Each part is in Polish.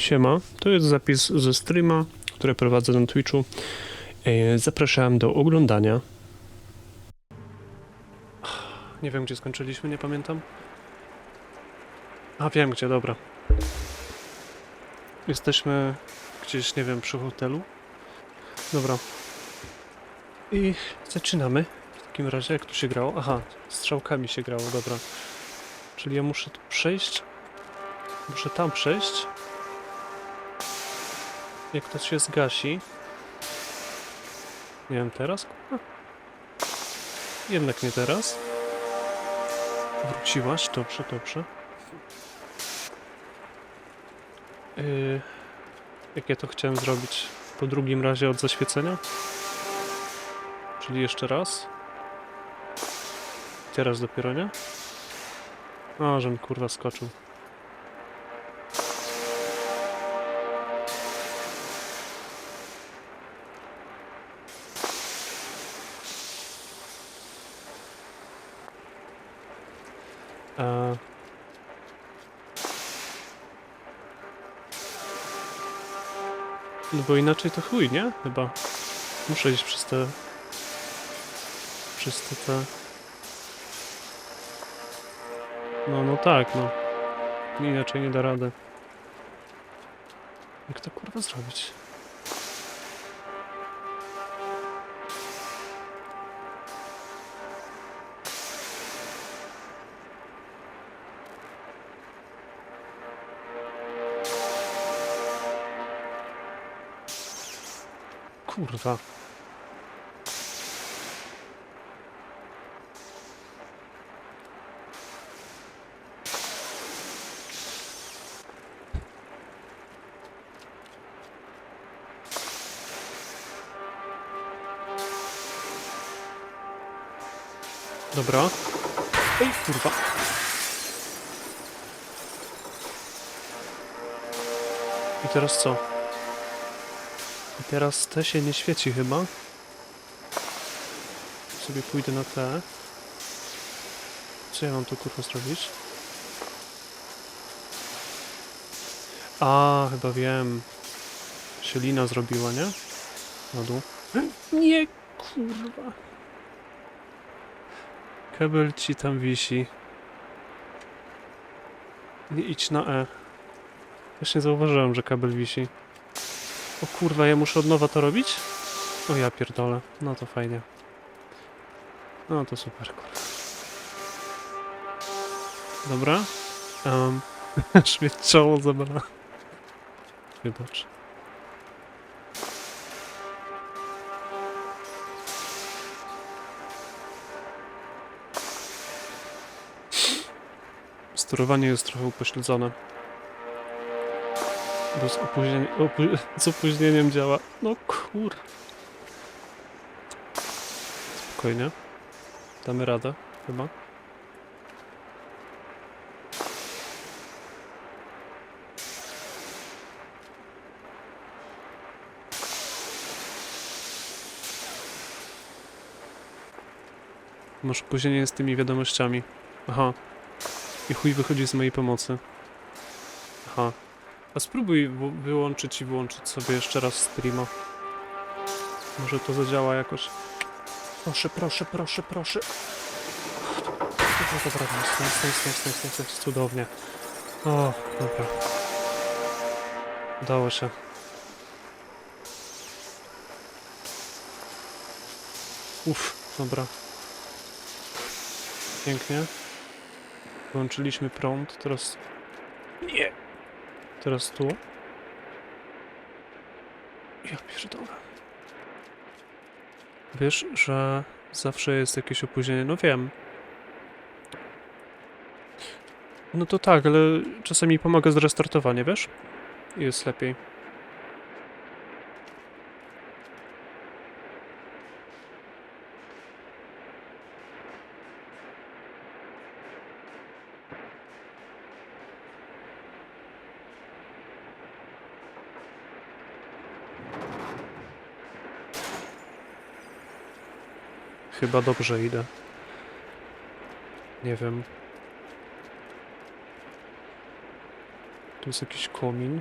Siema, to jest zapis ze streama, który prowadzę na Twitchu. E, Zapraszam do oglądania. Nie wiem, gdzie skończyliśmy, nie pamiętam. A, wiem gdzie, dobra. Jesteśmy gdzieś, nie wiem, przy hotelu. Dobra. I zaczynamy. W takim razie, jak tu się grało? Aha, strzałkami się grało, dobra. Czyli ja muszę tu przejść. Muszę tam przejść. Jak to się zgasi. Nie wiem, teraz? Jednak nie teraz. Wróciłaś, dobrze, dobrze. Yy, jak ja to chciałem zrobić? Po drugim razie od zaświecenia? Czyli jeszcze raz? Teraz dopiero, nie? A, żem kurwa skoczył. A... No bo inaczej to chuj, nie? Chyba. Muszę iść przez te... Przez te... te... No, no tak, no. Inaczej nie da rady. Jak to kurwa zrobić? Kurwa. Dobra. Ej, kurwa. I teraz co? Teraz te się nie świeci chyba. Sobie pójdę na te. Co ja mam tu kurwa zrobić? A, chyba wiem. Się lina zrobiła, nie? Na dół. Nie, kurwa. Kabel ci tam wisi. Nie idź na E. Właśnie zauważyłem, że kabel wisi. O kurwa, ja muszę od nowa to robić? O ja pierdolę. No to fajnie. No to super, kurwa. Dobra. Um, aż mnie czoło zabala. Wybacz. Sterowanie jest trochę upośledzone. Bo z, opóźnieniem, opó z opóźnieniem działa. No kur... Spokojnie. Damy radę, chyba. Może opóźnienie z tymi wiadomościami. Aha. I chuj wychodzi z mojej pomocy. Aha. A spróbuj wyłączyć i włączyć sobie jeszcze raz streama. Może to zadziała jakoś. Proszę, proszę, proszę, proszę. Dobra, dobra, jest, jest, jest, jest, jest, jest, cudownie. O, dobra. Udało się. Uff, dobra. Pięknie. Włączyliśmy prąd, teraz... Nie! Teraz tu. Ja pierdolę. Wiesz, że zawsze jest jakieś opóźnienie? No wiem. No to tak, ale czasami pomaga zrestartowanie, wiesz? Jest lepiej. chyba dobrze idę. Nie wiem. Tu jest jakiś komin.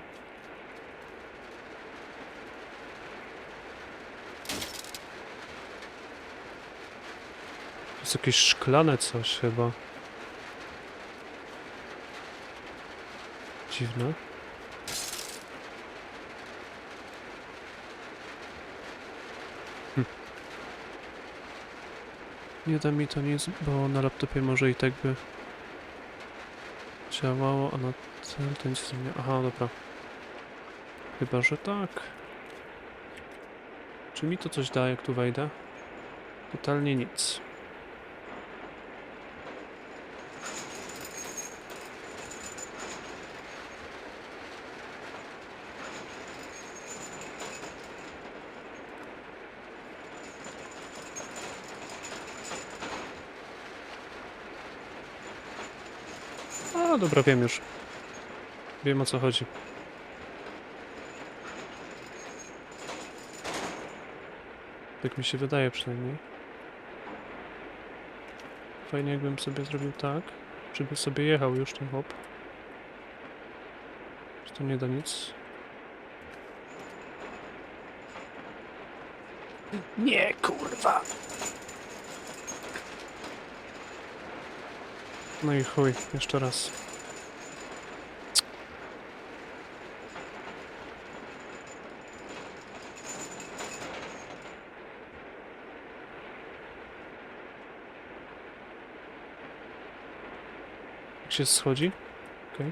To jest jakieś szklane coś chyba. Dziwne. Nie da mi to nic, bo na laptopie może i tak by działało, a na tym to nic nie... Aha, dobra. Chyba, że tak. Czy mi to coś da, jak tu wejdę? Totalnie nic. Dobra, wiem już. Wiem o co chodzi. Tak mi się wydaje przynajmniej. Fajnie jakbym sobie zrobił tak, żeby sobie jechał już ten hop. Czy to nie da nic? Nie, kurwa! No i chuj, jeszcze raz. Się schodzi? Okej.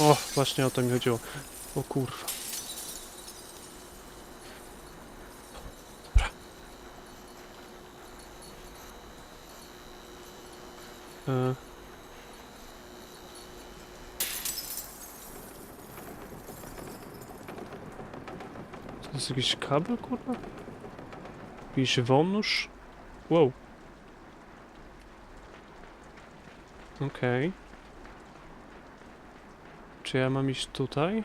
O, właśnie o to mi chodziło. O kurwa. Dobra. E. To jest jakiś kabel, kurwa? Jakiś wąż? Wow. Okej. Czy ja mam iść tutaj?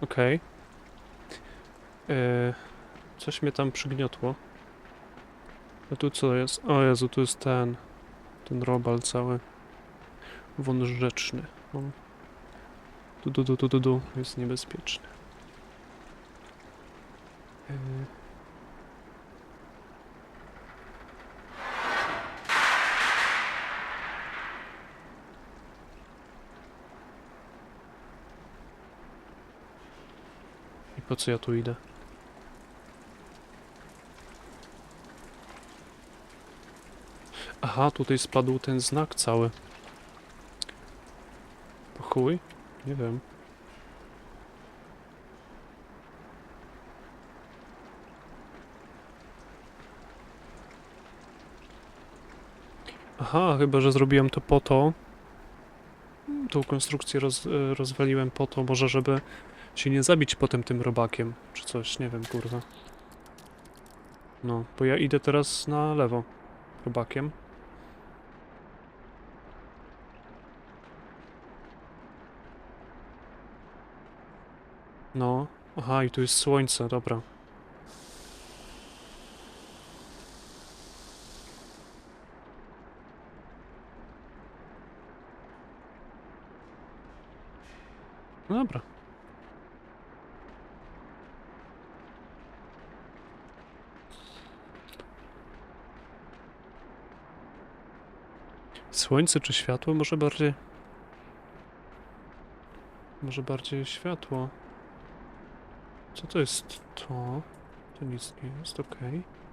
Okej. Okay. Coś mnie tam przygniotło. A tu co jest? O Jezu, tu jest ten... Ten robal cały. Wąż rzeczny. O. Tu, tu, tu, tu, tu, tu. Jest niebezpieczny. Yy. I po co ja tu idę? Aha, tutaj spadł ten znak cały. Po chuj? Nie wiem. Aha, chyba, że zrobiłem to po to. Tą konstrukcję roz, e, rozwaliłem po to, może żeby się nie zabić potem tym robakiem, czy coś, nie wiem, kurwa. No, bo ja idę teraz na lewo robakiem. No, aha, i tu jest słońce, dobra. No dobra. Słońce czy światło? Może bardziej... Może bardziej światło. Co to jest to? To nic nie jest, okej. E...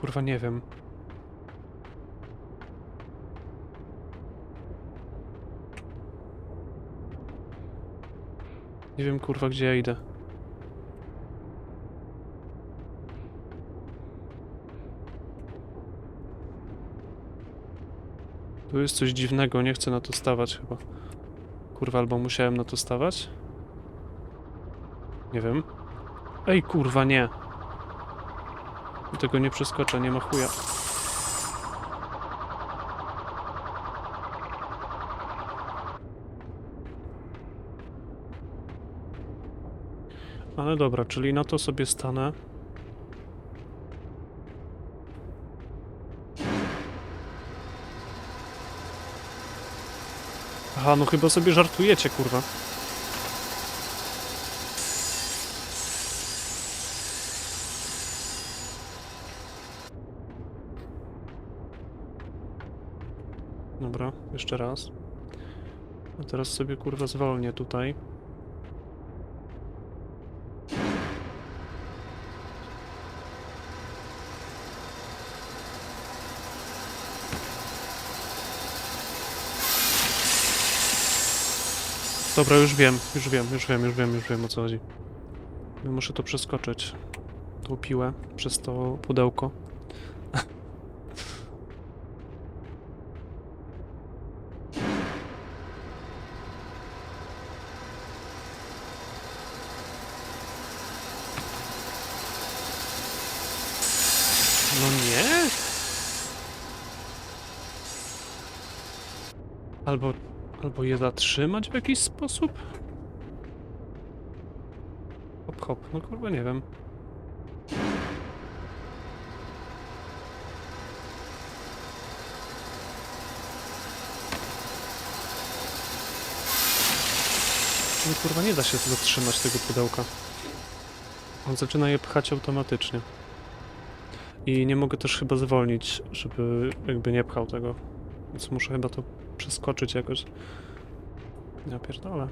Kurwa, nie wiem. Nie wiem, kurwa, gdzie ja idę. Tu jest coś dziwnego, nie chcę na to stawać chyba. Kurwa, albo musiałem na to stawać? Nie wiem. Ej, kurwa, nie. Tego nie przeskoczę, nie ma chuja. Ale dobra, czyli na to sobie stanę. Aha, no chyba sobie żartujecie, kurwa. Dobra, jeszcze raz. A teraz sobie kurwa zwolnię tutaj. Dobra, już wiem, już wiem, już wiem, już wiem, już wiem o co chodzi. Muszę to przeskoczyć. Tą piłę przez to pudełko. No nie? Albo, albo je zatrzymać w jakiś sposób? Hop, hop, no kurwa nie wiem. No kurwa nie da się zatrzymać tego pudełka. On zaczyna je pchać automatycznie. I nie mogę też chyba zwolnić, żeby jakby nie pchał tego. Więc muszę chyba to przeskoczyć jakoś. Ja pierdolę.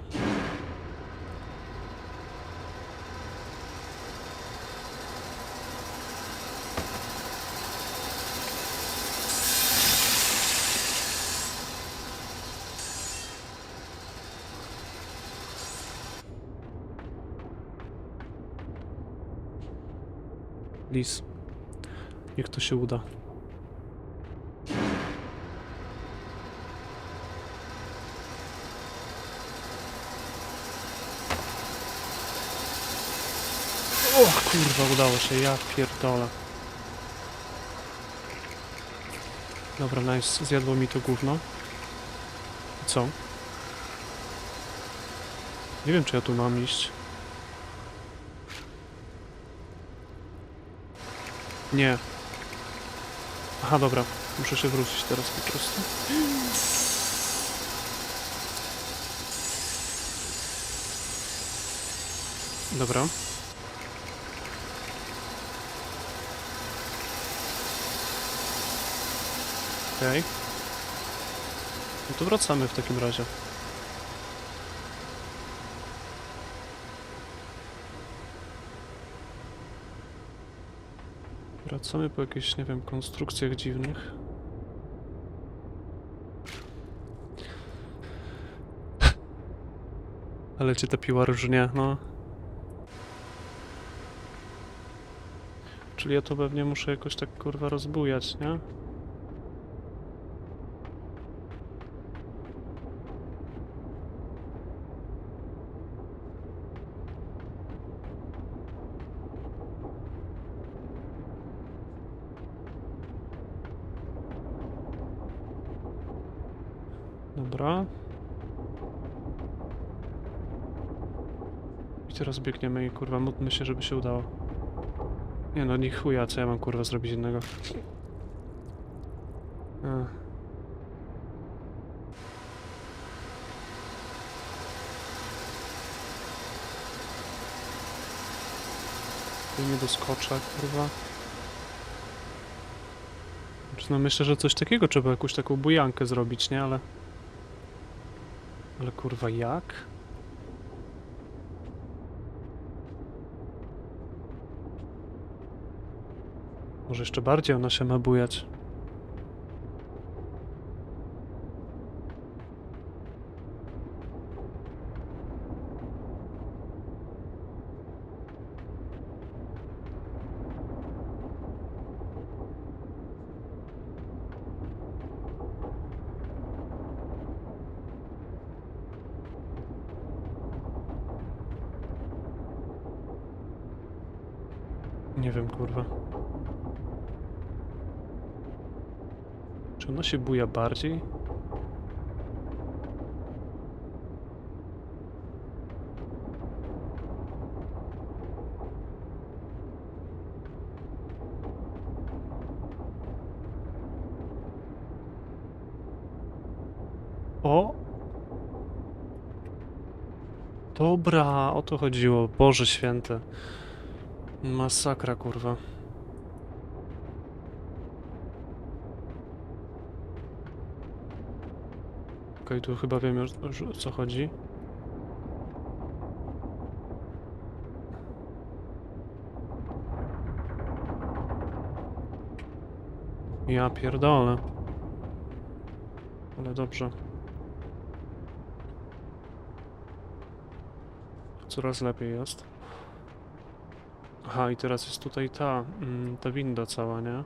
Lis. Niech to się uda. O kurwa, udało się, ja pierdolę. Dobra, nice, zjadło mi to gówno. Co? Nie wiem, czy ja tu mam iść. Nie. Aha, dobra. Muszę się wrócić teraz po prostu. Dobra. Okej. No to wracamy w takim razie. Wracamy po jakichś, nie wiem, konstrukcjach dziwnych. Ale cię ta piła różnie, no. Czyli ja to pewnie muszę jakoś tak kurwa rozbujać, nie? Dobra. I teraz biegniemy i kurwa módlmy się, żeby się udało. Nie no, nie chuja, co ja mam kurwa zrobić innego. Ech. Tu nie doskoczę, kurwa. Znaczy, no myślę, że coś takiego trzeba jakąś taką bujankę zrobić, nie? Ale... Ale kurwa jak? Może jeszcze bardziej ona się ma bujać. Nie wiem, kurwa. Czy ona się buja bardziej? O! Dobra, o to chodziło. Boże święte. Masakra, kurwa. Okej, tu chyba wiem już już o co chodzi. Ja pierdolę. Ale dobrze. Coraz lepiej jest. Aha, i teraz jest tutaj ta, mm, ta winda cała, nie?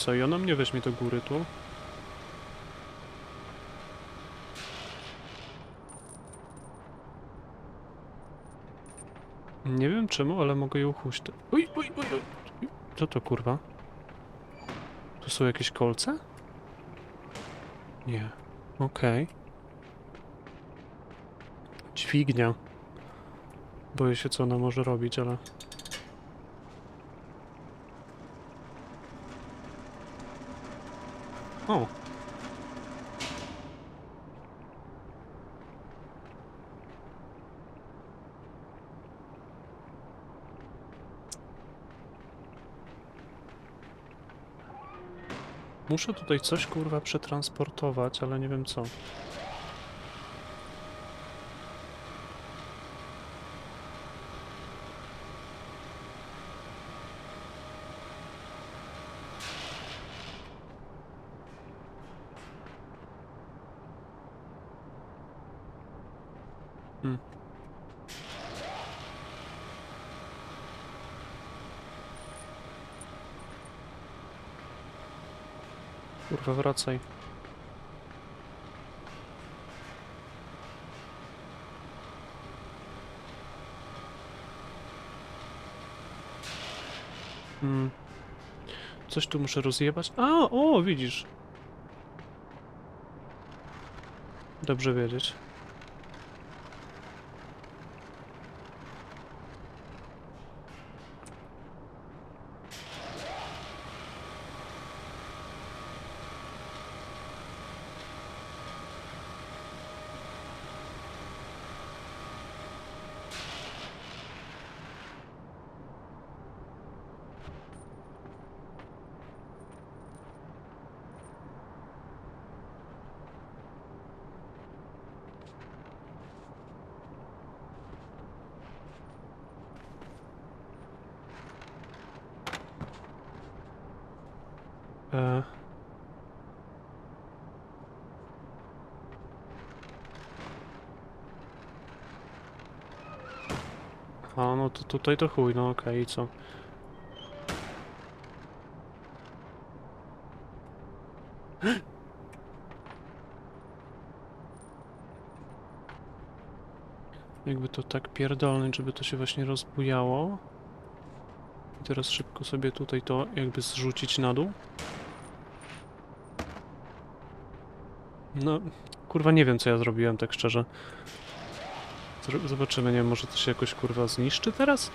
Co, i ona mnie weźmie do góry tu? Nie wiem czemu, ale mogę ją huśtać. Uj, uj, uj, uj. Co to kurwa? Tu są jakieś kolce? Nie. Okej. Dźwignia. Boję się, co ona może robić, ale... O! Muszę tutaj coś kurwa przetransportować, ale nie wiem co. Kurwa, wracaj. Hmm. Coś tu muszę rozjebać. A, o, widzisz. Dobrze wiedzieć. E... A, no to tutaj to chuj, no okej, i co? Jakby to tak pierdolnąć, żeby to się właśnie rozbujało. I teraz szybko sobie tutaj to jakby zrzucić na dół. No, kurwa nie wiem co ja zrobiłem tak szczerze. Zobaczymy, nie wiem, może to się jakoś kurwa zniszczy teraz?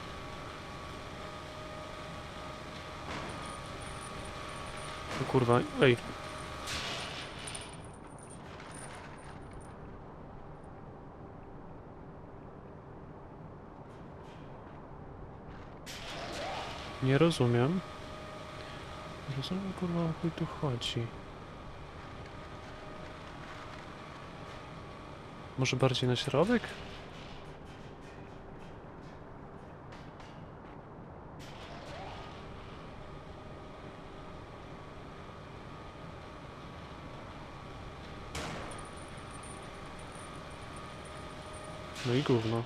Kurwa, ej. Nie rozumiem. Rozumiem kurwa o chuj tu chodzi. Może bardziej na środek? No i gówno.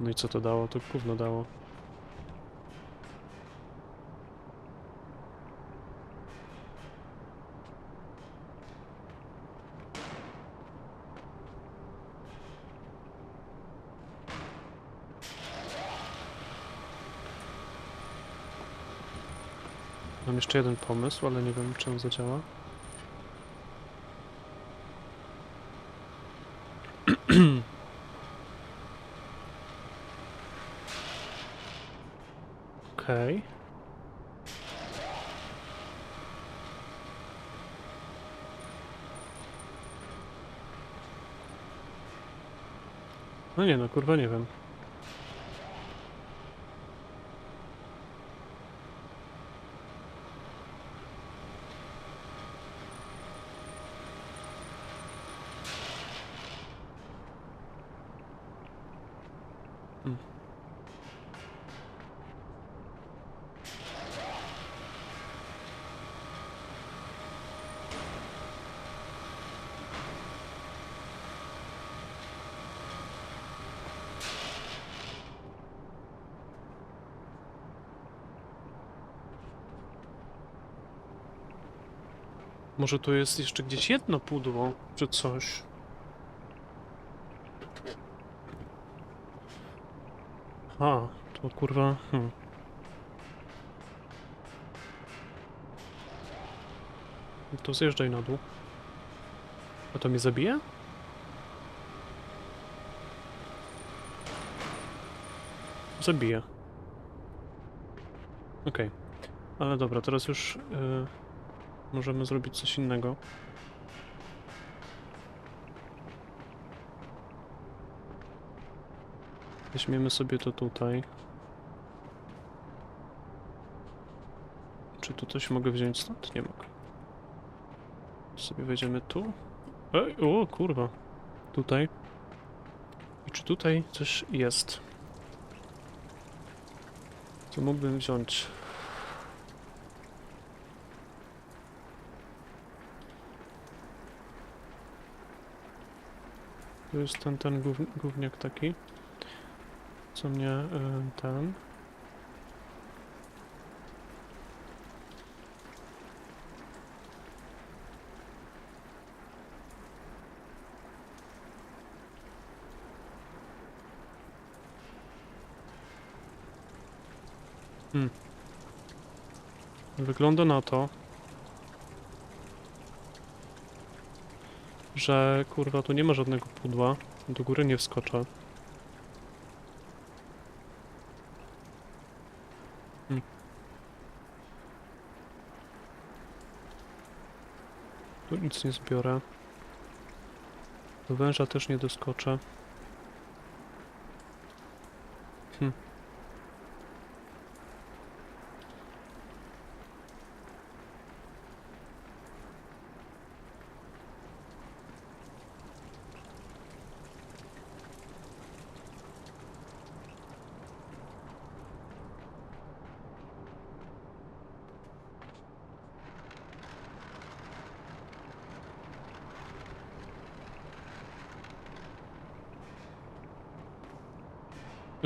No i co to dało? To gówno dało. Mam jeszcze jeden pomysł, ale nie wiem czy on zadziała. Okej. No nie no, kurwa nie wiem. Może tu jest jeszcze gdzieś jedno pudło, czy coś. A, to kurwa. Hmm. To zjeżdżaj na dół. A to mnie zabije? Zabije. Okej. Ale dobra, teraz już y, możemy zrobić coś innego. Weźmiemy sobie to tutaj. Czy tu coś mogę wziąć stąd? Nie mogę. Sobie wejdziemy tu. Ej, o kurwa. Tutaj. I czy tutaj coś jest? Co mógłbym wziąć? Tu jest ten, ten gówn gówniak taki. Co mnie y, ten. Hmm. Wygląda na to, że kurwa tu nie ma żadnego pudła. Do góry nie wskoczę. Hmm. Tu nic nie zbiorę. Do węża też nie doskoczę. Hmm.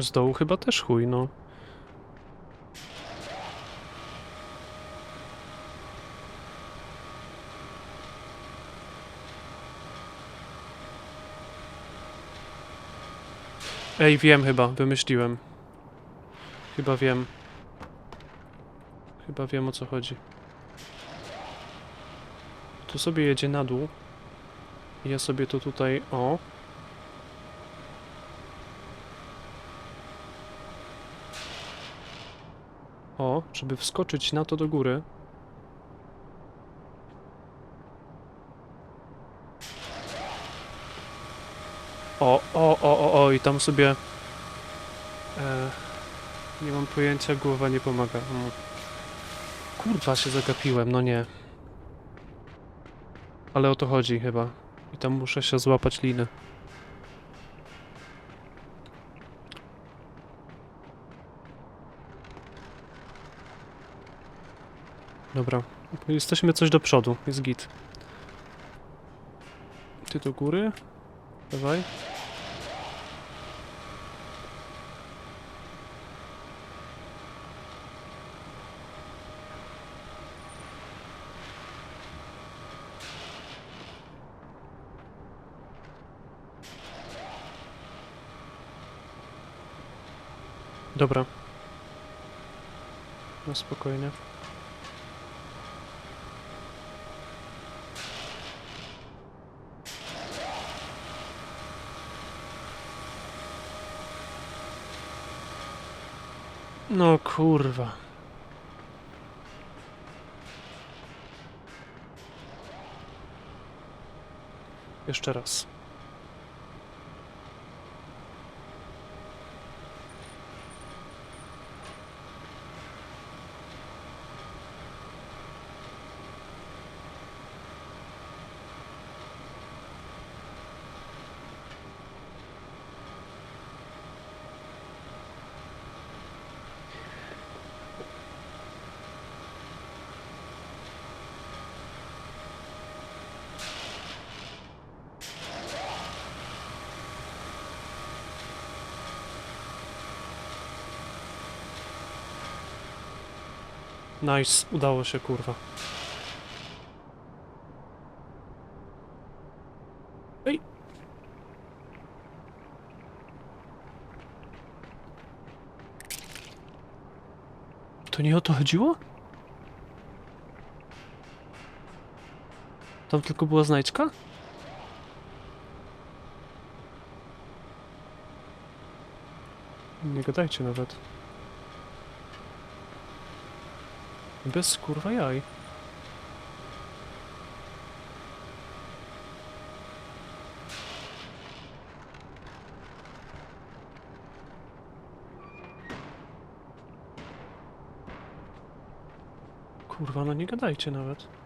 Z dołu chyba też chuj, no. Ej, wiem chyba, wymyśliłem. Chyba wiem. Chyba wiem o co chodzi. Tu sobie jedzie na dół. Ja sobie to tutaj, o. O, żeby wskoczyć na to do góry. O, o, o, o, o, i tam sobie... E, nie mam pojęcia, głowa nie pomaga. Mm. Kurwa, się zagapiłem, no nie. Ale o to chodzi chyba. I tam muszę się złapać liny. Dobra, jesteśmy coś do przodu, jest git. Ty do góry? Dawaj. Dobra. No spokojnie. No kurwa. Jeszcze raz. Nice, udało się kurwa. Ej! To nie o to chodziło? Tam tylko była znajdźka? Nie gadajcie nawet. Bez kurwa jaj. Kurwa, no nie gadajcie nawet.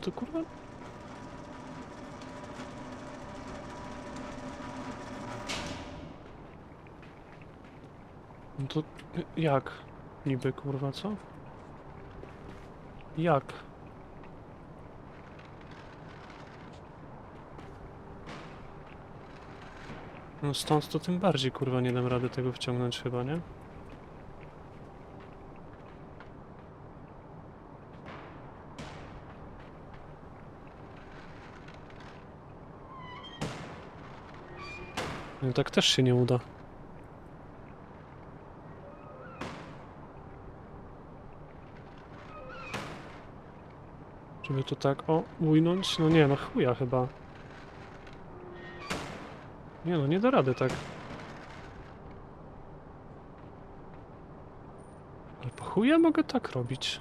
To kurwa... No to jak? Niby kurwa, co? Jak? No stąd to tym bardziej kurwa nie dam rady tego wciągnąć chyba, nie? No tak też się nie uda. Żeby to tak, o, ujnąć? No nie, no chuja chyba. Nie no, nie da rady tak. Ale po chuja mogę tak robić.